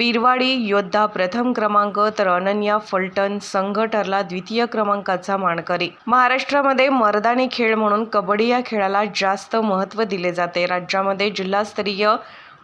बिरवाडी योद्धा प्रथम क्रमांक तर अनन्या फलटण संघ ठरला द्वितीय क्रमांकाचा मानकरी. महाराष्ट्रामध्ये मर्दानी खेळ म्हणून कबड्डी या खेळाला जास्त महत्त्व दिले जाते. राज्यामध्ये जिल्हास्तरीय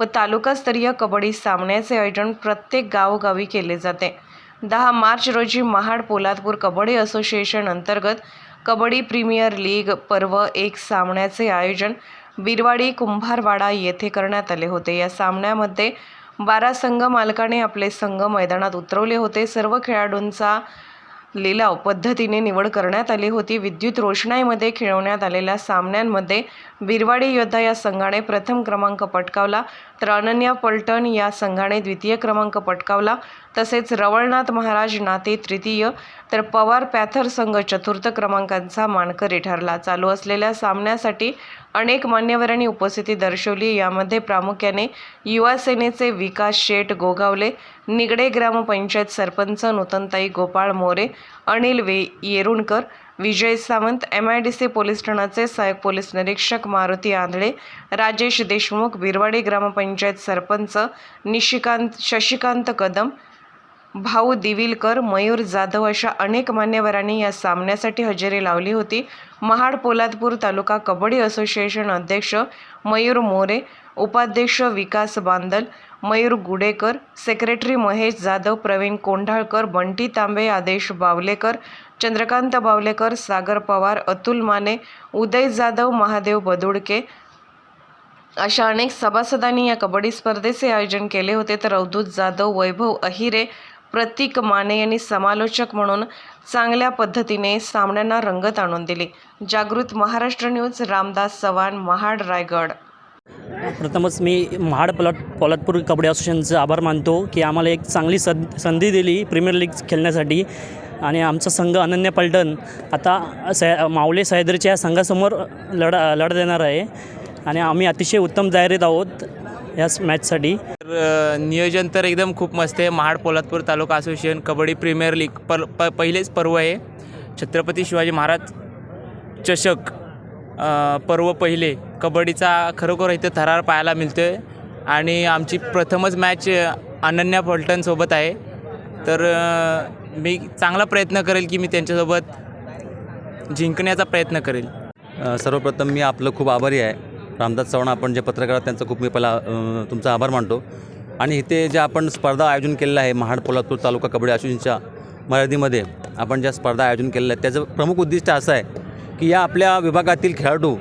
व तालुकास्तरीय कबड्डी सामन्याचे आयोजन प्रत्येक गावोगावी केले जाते. दहा मार्च रोजी महाड पोलादपूर कबड्डी असोसिएशन अंतर्गत कबड्डी प्रीमियर लीग पर्व एक सामन्याचे आयोजन बिरवाडी कुंभारवाडा येथे करण्यात आले होते. या सामन्यामध्ये बारा संघ मालकाने आपले संघ मैदानात उतरवले होते. सर्व खेळाडूंचा लिलाव पद्धतीने निवड करण्यात आली होती. विद्युत रोषणाईमध्ये खेळवण्यात आलेल्या सामन्यांमध्ये बिरवाडी योद्धा या संघाने प्रथम क्रमांक पटकावला तर अनन्या पलटण या संघाने द्वितीय क्रमांक पटकावला तसेच रवळनाथ महाराज नाते तृतीय तर पवार पॅथर संघ चतुर्थ क्रमांकांचा मानकरी ठरला. चालू असलेल्या सामन्यासाठी अनेक मान्यवरांनी उपस्थिती दर्शवली. यामध्ये प्रामुख्याने युवा सेनेचे विकास शेठ गोगावले निगडे ग्रामपंचायत सरपंच नूतनताई गोपाळ मोरे अनिल वे. Yerunkar Vijay Sawant M I D C police ठाण्याचे सहाय्यक पोलीस निरीक्षक मारुती आंधळे राजेश देशमुख बिरवाडी ग्रामपंचायत सरपंच निशिकांत शशिकांत कदम भाऊ दिविलकर मयूर जाधव अशा अनेक मान्यवरांनी या सामन्यासाठी हजेरी लावली होती. महाड पोलादपूर तालुका कबड्डी असोसिएशन अध्यक्ष मयूर मोरे उपाध्यक्ष विकास बांदल मयूर गुडेकर सेक्रेटरी महेश जाधव प्रवीण कोंढाळकर बंटी तांबे आदेश बावलेकर चंद्रकांत बावलेकर सागर पवार अतुल माने उदय जाधव महादेव बदुडके अशा अनेक सभासदांनी या कबड्डी स्पर्धेचे आयोजन केले होते. तर अवधूत जाधव वैभव अहिरे प्रतीक माने यांनी समालोचक म्हणून चांगल्या पद्धतीने सामन्यांना रंगत आणून दिली. जागृत महाराष्ट्र न्यूज रामदास चव्हाण महाड रायगड. प्रथमच मी महाड पलट पोलादपूर कबड्डी असोसिएशनचे आभार मानतो की आम्हाला एक चांगली सं संधी दिली प्रीमियर लीग खेळण्यासाठी. आणि आमचा संघ अनन्य पलटण आता सह मावले सह्याद्रीच्या या संघासमोर लढा लढा देणार आहे. आणि आम्ही अतिशय उत्तम तयारीत आहोत. या मॅचसाठी तर नियोजन तर एकदम खूप मस्त आहे. Mahad Poladpur taluka association kabaddi premier league पर प पहिलेच पर्व आहे. छत्रपती शिवाजी महाराज चषक पर्व पहिले. कबड्डीचा खरोखर इथं थरार पाहायला मिळतो आहे आणि आमची प्रथमच मॅच अनन्या फलटणसोबत आहे. तर मी चांगला प्रयत्न करेल की मी त्यांच्यासोबत जिंकण्याचा प्रयत्न करेल. सर्वप्रथम मी आपलं खूप आभारी आहे. रामदास चव्हाण आपण जे पत्रकार त्यांचा खूप मी पहिला तुमचा आभार मानतो. आणि इथे जे आपण स्पर्धा आयोजन केलेलं आहे महाड पोलादपूर तालुका कबड्डी असोसिएशनच्या मर्यादीमध्ये आपण ज्या स्पर्धा आयोजन केलेल्या आहेत त्याचं प्रमुख उद्दिष्ट असं आहे की या आपल्या विभागातील खेळाडू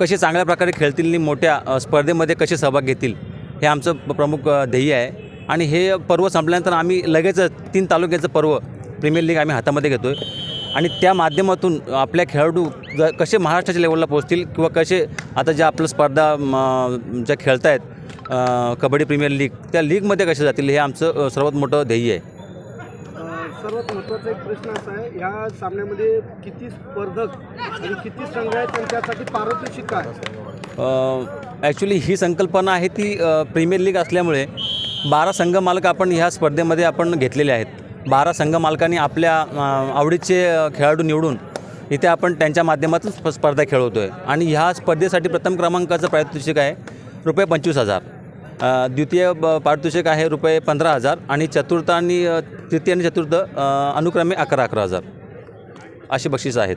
कसे चांगल्या प्रकारे खेळतील आणि मोठ्या स्पर्धेमध्ये कसे सहभाग घेतील हे आमचं प्रमुख ध्येय आहे. आणि हे पर्व संपल्यानंतर आम्ही लगेचच तीन तालुक्याचं पर्व प्रीमियर लीग आम्ही हातामध्ये घेतो आहे आणि त्या माध्यमातून आपल्या खेळाडू ज कसे महाराष्ट्राच्या लेवलला पोहोचतील किंवा कसे आता ज्या आपलं स्पर्धा ज्या खेळत आहेत कबड्डी प्रीमियर लीग त्या लीगमध्ये कसे जातील हे आमचं सर्वात मोठं ध्येय आहे. सर्वात महत्त्वाचा एक प्रश्न असा आहे ह्या सामन्यामध्ये किती स्पर्धक आणि किती संघ आहेत आणि त्यासाठी पारितोषिक काय? ॲक्च्युली ही संकल्पना आहे ती प्रीमियर लीग असल्यामुळे बारा संघ मालक आपण ह्या स्पर्धेमध्ये आपण घेतलेले आहेत. बारा संघ मालकांनी आपल्या आवडीचे खेळाडू निवडून इथे आपण त्यांच्या माध्यमातून स्प- स्पर्धा खेळवतो आहे आणि ह्या स्पर्धेसाठी प्रथम क्रमांकाचं पारितोषिक आहे रुपये पंचवीस हजार. द्वितीय ब- पारितोषिक आहे रुपये पंधरा हजार आणि चतुर्थ आणि तृतीय आणि चतुर्थ अनुक्रमे अकरा अकरा हजार. अशी बक्षीस आहेत.